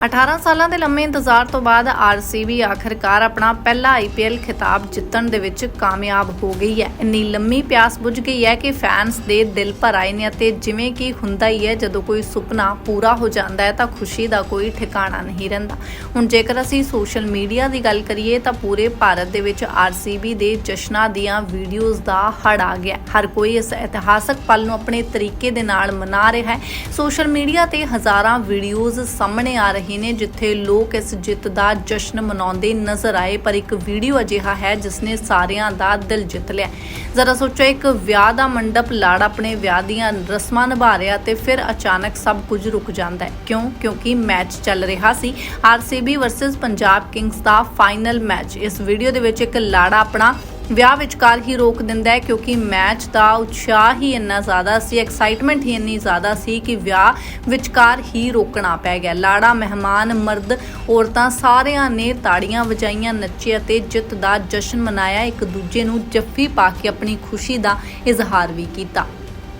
18 ਸਾਲਾਂ ਦੇ ਲੰਮੇ ਇੰਤਜ਼ਾਰ ਤੋਂ ਬਾਅਦ ਆਰਸੀਬੀ ਆਖਰਕਾਰ ਆਪਣਾ ਪਹਿਲਾ ਆਈਪੀਐਲ ਖਿਤਾਬ ਜਿੱਤਣ ਦੇ ਵਿੱਚ ਕਾਮਯਾਬ ਹੋ ਗਈ ਹੈ। ਇੰਨੀ ਲੰਮੀ ਪਿਆਸ ਬੁੱਝ ਗਈ ਹੈ ਕਿ ਫੈਨਸ ਦੇ ਦਿਲ ਭਰ ਆਏ ਨੇ ਅਤੇ ਜਿਵੇਂ ਕਿ ਹੁੰਦਾ ਹੀ ਹੈ, ਜਦੋਂ ਕੋਈ ਸੁਪਨਾ ਪੂਰਾ ਹੋ ਜਾਂਦਾ ਹੈ ਤਾਂ ਖੁਸ਼ੀ ਦਾ ਕੋਈ ਠਿਕਾਣਾ ਨਹੀਂ ਰਹਿੰਦਾ। ਹੁਣ ਜੇਕਰ ਅਸੀਂ ਸੋਸ਼ਲ ਮੀਡੀਆ ਦੀ ਗੱਲ ਕਰੀਏ ਤਾਂ ਪੂਰੇ ਭਾਰਤ ਦੇ ਵਿੱਚ ਆਰਸੀਬੀ ਦੇ ਜਸ਼ਨਾਂ ਦੀਆਂ ਵੀਡੀਓਜ਼ ਦਾ ਹੜ ਆ ਗਿਆ ਹਰ ਕੋਈ ਇਸ ਇਤਿਹਾਸਕ ਪਲ ਨੂੰ ਆਪਣੇ ਤਰੀਕੇ ਦੇ ਨਾਲ ਮਨਾ ਰਿਹਾ ਹੈ। ਸੋਸ਼ਲ ਮੀਡੀਆ ਤੇ ਹਜ਼ਾਰਾਂ ਵੀਡੀਓਜ਼ ਸਾਹਮਣੇ ਆ ਰਹੀ ਨੇ, ਜਿੱਥੇ ਲੋਕ ਇਸ ਜਿੱਤ ਦਾ ਜਸ਼ਨ ਮਨਾਉਂਦੇ ਨਜ਼ਰ ਆਏ, ਪਰ ਇੱਕ ਵੀਡੀਓ ਅਜਿਹਾ ਹੈ ਜਿਸ ਨੇ ਸਾਰਿਆਂ ਦਾ ਦਿਲ ਜਿੱਤ ਲਿਆ। ਜ਼ਰਾ ਸੋਚੋ, ਇੱਕ ਵਿਆਹ ਦਾ ਮੰਡਪ ਲਾੜ ਆਪਣੇ ਵਿਆਹ ਦੀਆਂ ਰਸਮਾਂ ਨਿਭਾ ਰਿਹਾ ਤੇ ਫਿਰ ਅਚਾਨਕ ਸਭ ਕੁਝ ਰੁਕ ਜਾਂਦਾ ਹੈ। ਕਿਉਂ? ਕਿਉਂਕਿ ਮੈਚ ਚੱਲ ਰਿਹਾ ਸੀ। ਆਰਸੀਬੀ ਵਰਸਸ ਪੰਜਾਬ ਕਿੰਗਸ ਦਾ ਫਾਈਨਲ ਮੈਚ। ਇਸ ਵੀਡੀਓ ਦੇ ਵਿੱਚ ਇੱਕ ਲਾੜਾ ਆਪਣਾ ਵਿਆਹ ਵਿਚਕਾਰ ਹੀ ਰੋਕ ਦਿੰਦਾ ਹੈ ਕਿਉਂਕਿ ਮੈਚ ਦਾ ਉਤਸ਼ਾਹ ਹੀ ਇੰਨਾ ਜ਼ਿਆਦਾ ਸੀ ਐਕਸਾਈਟਮੈਂਟ ਹੀ ਇੰਨੀ ਜ਼ਿਆਦਾ ਸੀ ਕਿ ਵਿਆਹ ਵਿਚਕਾਰ ਹੀ ਰੋਕਣਾ ਪੈ ਗਿਆ। ਲਾੜਾ, ਮਹਿਮਾਨ, ਮਰਦ, ਔਰਤਾਂ ਸਾਰਿਆਂ ਨੇ ਤਾੜੀਆਂ ਵਜਾਈਆਂ, ਨੱਚੇ ਅਤੇ ਜਿੱਤ ਦਾ ਜਸ਼ਨ ਮਨਾਇਆ। ਇੱਕ ਦੂਜੇ ਨੂੰ ਜੱਫੀ ਪਾ ਕੇ ਆਪਣੀ ਖੁਸ਼ੀ ਦਾ ਇਜ਼ਹਾਰ ਵੀ ਕੀਤਾ।